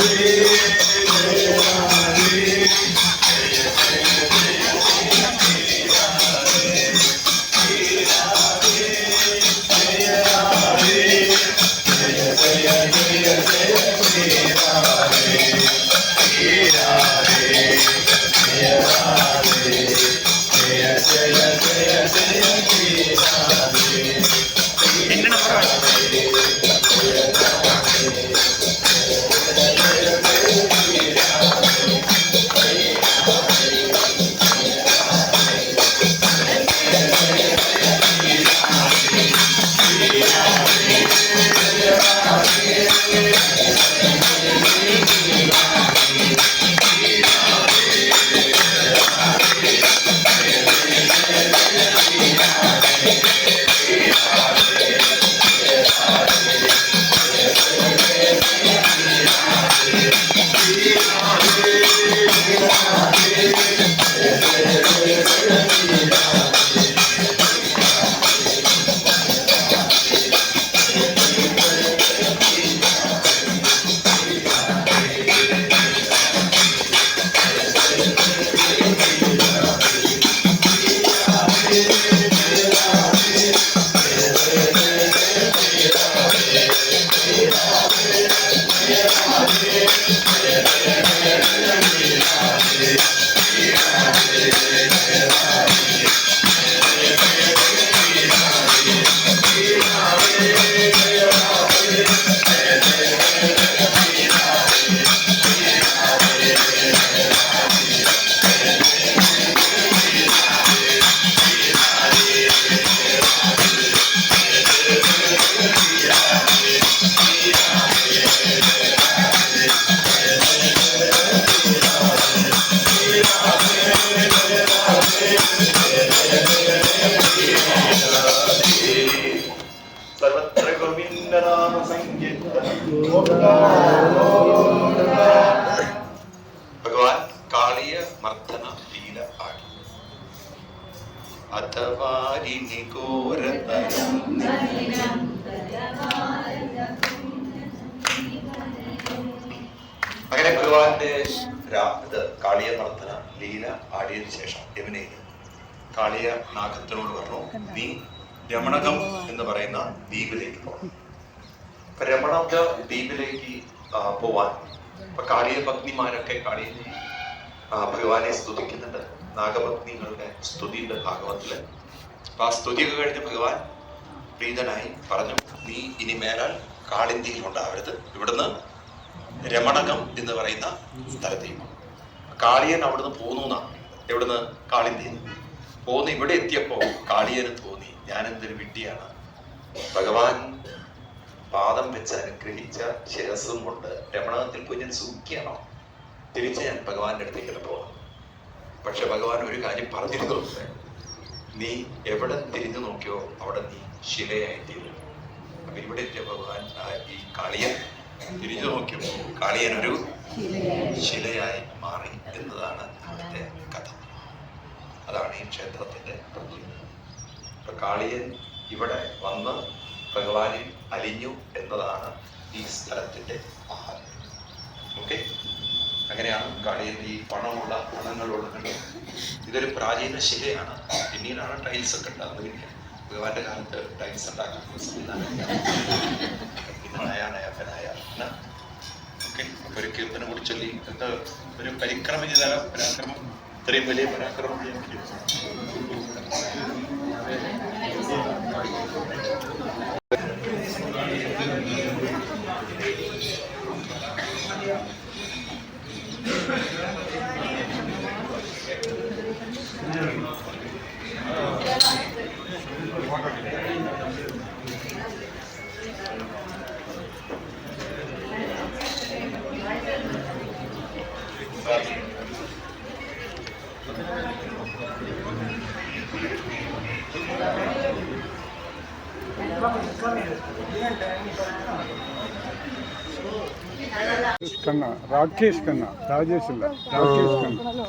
Yeah. Yeah. ഭഗവാൻ കാളിയ മർദ്ദന ലീല ആടി അഥവാരിനി അങ്ങനെ ഭഗവാന്റെ ഇത് കാളിയ നർത്തന ലീല ആടിയതിനു ശേഷം യമുനയിൽ കാളിയ നാഗത്തിനോട് പറഞ്ഞു നീ രമണകം എന്ന് പറയുന്ന ദ്വീപിലേക്ക് പോകണം രമണക ദ്വീപിലേക്ക് പോവാൻ. ഇപ്പൊ കാളിയ ഭഗ്നിമാരൊക്കെ കാളിയ ഭഗവാനെ സ്തുതിക്കുന്നുണ്ട്. നാഗഭഗ്നികളുടെ സ്തുതിയുടെ ഭാഗവത്തിൽ അപ്പൊ ആ സ്തുതിയൊക്കെ കഴിഞ്ഞ് ഭഗവാൻ പ്രീതനായി പറഞ്ഞു നീ ഇനി മേലാൽ കാളിന്തിയിൽ ഉണ്ടാവരുത് ഇവിടുന്ന് രമണകം എന്ന് പറയുന്ന സ്ഥലത്തേക്ക്. കാളിയൻ അവിടുന്ന് പോന്നു എന്നാണ് എവിടുന്ന്? കാളിന്തിയിൽ. പോന്ന് ഇവിടെ എത്തിയപ്പോ കാളിയന് തോന്നി ഞാൻ എന്തൊരു വിഡ്ഢിയാണ്. ഭഗവാൻ പാദം വെച്ച് അനുഗ്രഹിച്ച ശിരസും കൊണ്ട് രമണകത്തിൽ പോയി ഞാൻ സൂഖിക്കണം തിരിച്ച് ഞാൻ ഭഗവാന്റെ അടുത്തേക്ക് പോകണം പക്ഷെ ഭഗവാൻ ഒരു കാര്യം പറഞ്ഞിരുന്നു. നീ എവിടെ തിരിഞ്ഞു നോക്കിയോ അവിടെ നീ ശിലയായി തീരും. അപ്പൊ ഇവിടെ ഭഗവാൻ ഈ കാളിയൻ തിരിഞ്ഞു നോക്കിയോ? കാളിയൻ ഒരു ശിലയായി മാറി എന്നതാണ് ഇവിടുത്തെ കഥ. അതാണ് ഈ ക്ഷേത്രത്തിന്റെ പ്രത്യേകത അപ്പൊ കാളിയൻ ഇവിടെ വന്ന് ഭഗവാനിൽ അലിഞ്ഞു എന്നതാണ് ഈ സ്ഥലത്തിന്റെ മഹാത്മ്യം ഓക്കെ അങ്ങനെയാണ് കാളിയൻ ഈ പണമുള്ള പണങ്ങളുള്ള ഇതൊരു പ്രാചീന ശിലയാണ്. പിന്നീടാണ് ടൈൽസ് ഒക്കെ ഉണ്ടാകുന്നത്. ഭഗവാന്റെ കാലത്ത് ടൈൽസ് ഉണ്ടാക്കുന്ന സംവിധാനം. ഓക്കെ അപ്പൊ ഒരു കീർത്തനം കൂടി ചൊല്ലി. ഇത് ഒരു പരിക്രമ ചെയ്താലും? പരാക്രമം? ഇത്രയും വലിയ പരാക്രമം ചെയ്യാൻ కన్నా రాకేష్ కన్నా రాజేష్ రాకేష్ కన్నా.